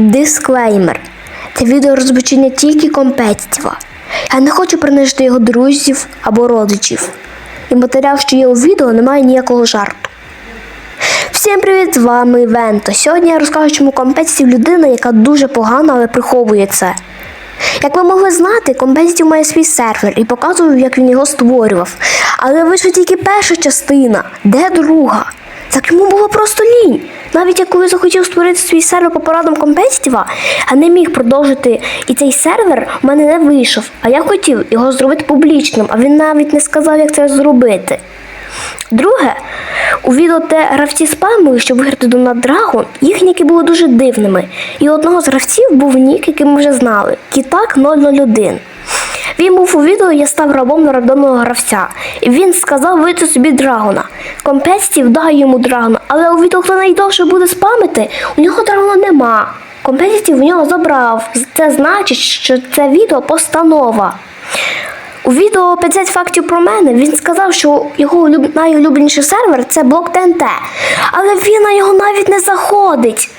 Дисклеймер. Це відео розбичення тільки компетітива. Я не хочу принижити його друзів або родичів. І матеріал, що є у відео, не має ніякого жарту. Всім привіт, з вами Венто. Сьогодні я розкажу, чому компетітів людина, яка дуже погана, але приховує це. Як ви могли знати, компетітів має свій сервер і показував, як він його створював. Але вийшла тільки перша частина, де друга. Так йому було просто лінь. Навіть як коли захотів створити свій сервер по порадам компетітіва, а не міг продовжити, і цей сервер в мене не вийшов. А я хотів його зробити публічним, а він навіть не сказав, як це зробити. Друге, у відео, де гравці спамили, щоб виграти Donut Dragon, їх ніки були дуже дивними. І у одного з гравців був нік, який ми вже знали Кітак 001. Він був у відео, я став рабом на гравця. І він сказав вийти собі драгона. Компетітів дай йому драгона, але у відео, хто найдовше буде спамити, у нього драгона нема. Компетітів в нього забрав. Це значить, що це відео постанова. У відео 50 фактів про мене він сказав, що його улюб- найулюбленіший сервер це блок ТНТ. Але він на його навіть не заходить.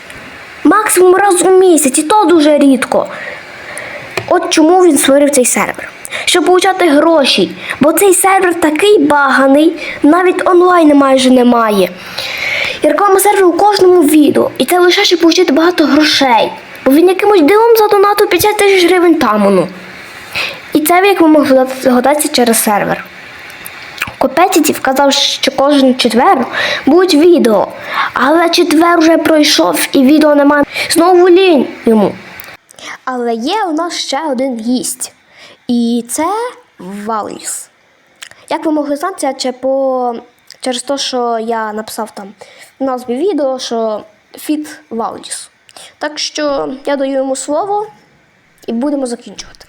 Максимум раз у місяць, і то дуже рідко. От чому він створив цей сервер. Щоб получати гроші, бо цей сервер такий баганий, навіть онлайн майже немає. І реклама серверу у кожному відео, і це лише щоб отримати багато грошей. Бо він якимось дивом задонатив 50 тисяч гривень тамону. І це, як ви могли згадатися через сервер. Компетітів казав, що кожен четвер будуть відео, але четвер вже пройшов і відео немає. Знову лінь йому. Але є у нас ще один гість. І це Валіс. Як ви могли знати, це по... через те, що я написав там в назві відео, що Фіт Валіс. Так що я даю йому слово і будемо закінчувати.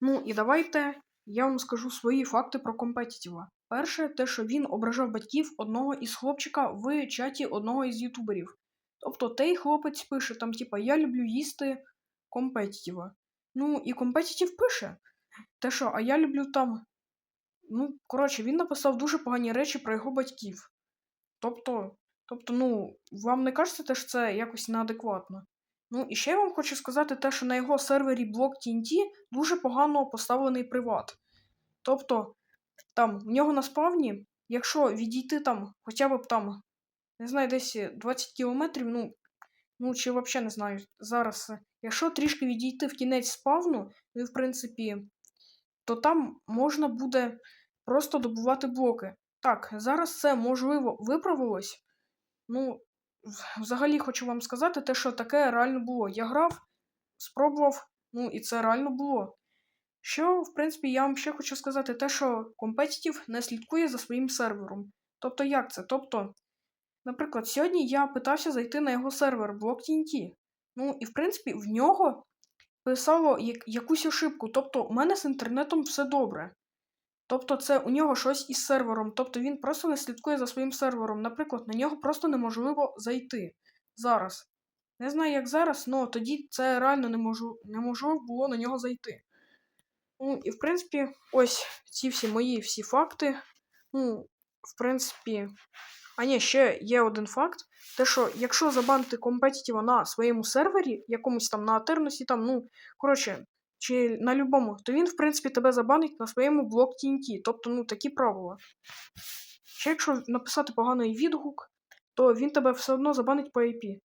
Ну і давайте я вам скажу свої факти про компетітіва. Перше, те, що він ображав батьків одного із хлопчика в чаті одного із ютуберів. Тобто той хлопець пише там, типа, я люблю їсти компетітіва. Ну, і компетітів пише. Те, що, а я люблю там. Ну, коротше, він написав дуже погані речі про його батьків. Тобто, тобто, ну, вам не кажеться те, що це якось неадекватно? Ну, і ще я вам хочу сказати те, що на його сервері блок TNT дуже погано поставлений приват. Тобто, там, в нього на спавні, якщо відійти там хоча б там, не знаю, десь 20 кілометрів, ну, ну чи взагалі не знаю, зараз, якщо трішки відійти в кінець спавну, ну в принципі, то там можна буде просто добувати блоки. Так, зараз це можливо виправилось. Ну, взагалі хочу вам сказати те, що таке реально було. Я грав, спробував, ну і це реально було. Що, в принципі, я вам ще хочу сказати, те, що компетітів не слідкує за своїм сервером. Тобто, як це? Тобто, наприклад, сьогодні я питався зайти на його сервер блок TNT. Ну, і в принципі, в нього писало як- якусь ошибку. Тобто, у мене з інтернетом все добре. Тобто, це у нього щось із сервером. Тобто він просто не слідкує за своїм сервером. Наприклад, на нього просто неможливо зайти зараз. Не знаю, як зараз, але тоді це реально неможу- неможливо було на нього зайти. Ну, і в принципі, ось ці всі мої всі факти. Ну, в принципі. А ні, ще є один факт. Те, що якщо забанити компетітіва на своєму сервері, якомусь там на Атерносі, там, ну, коротше, чи на любому, то він, в принципі, тебе забанить на своєму блок TNT. Тобто, ну, такі правила. Ще якщо написати поганий відгук, то він тебе все одно забанить по IP.